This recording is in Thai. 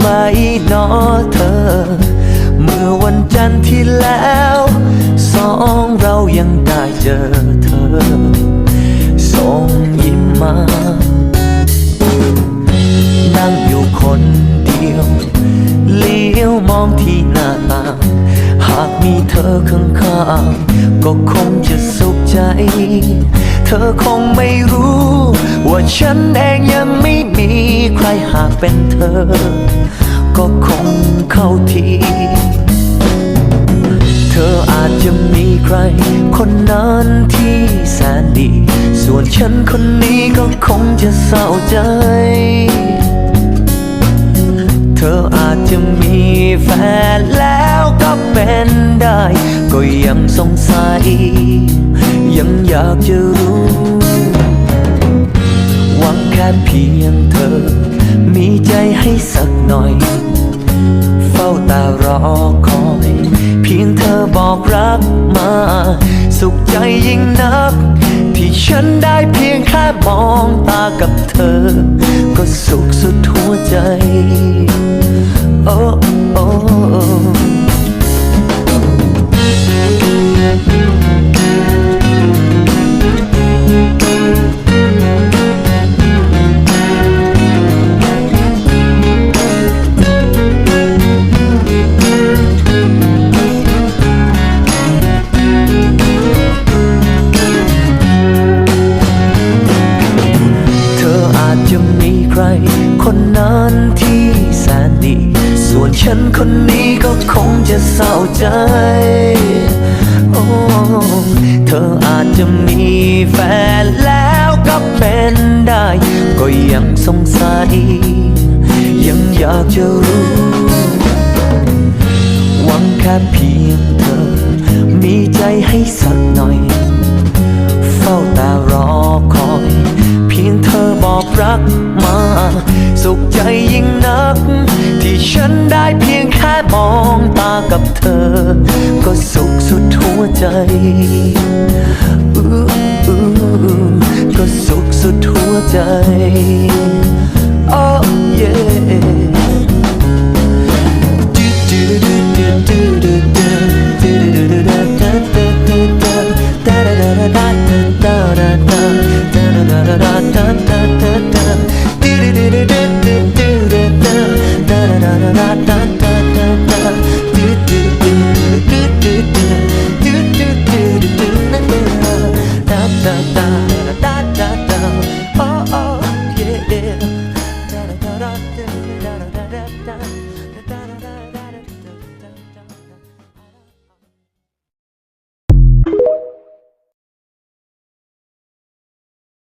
ไหมนอเธอ เมื่อวันจันทร์ที่แล้ว สองเรายังได้เจอเธอส่งยิ้มมา นั่งอยู่คนเดียว เลี้ยวมองที่หน้าต่างหากมีเธอข้างๆก็คงจะสุขใจ เธอคงไม่รู้ ว่าฉันเองยัง ใครหากเป็นเธอ ก็คงเข้าที เธออาจจะมีใคร คนนั้นที่แสนดี ส่วนฉันคนนี้ก็คงจะเศร้าใจ เธออาจจะมีแฟนแล้วก็เป็นได้ ก็ยังสงสัย ยังอยากจะรู้ แค่เพียงเธอ มีใจให้สักหน่อย เฝ้าตารอคอย เพียงเธอบอกรักมา สุขใจยิ่งนัก ที่ฉันได้เพียงแค่มองตากับเธอ ก็สุขสุดหัวใจ โอ้โอ้ ฉันคนนี้ก็คงจะเศร้าใจ โอ้เธออาจจะมีแฟนแล้วก็เป็นได้ ก็ยังสงสัย ยังอยากจะรู้ หวังแค่เพียงเธอ มีใจให้สักหน่อย เฝ้าตารอคอย เพียงเธอบอกรักมา สุขใจยิ่งนัก ฉันได้เพียงแค่มองตากับเธอ ก็สุขสุดหัวใจก็สุขสุดหัวใจ Oh yeah 哒哒哒哒。da da da da da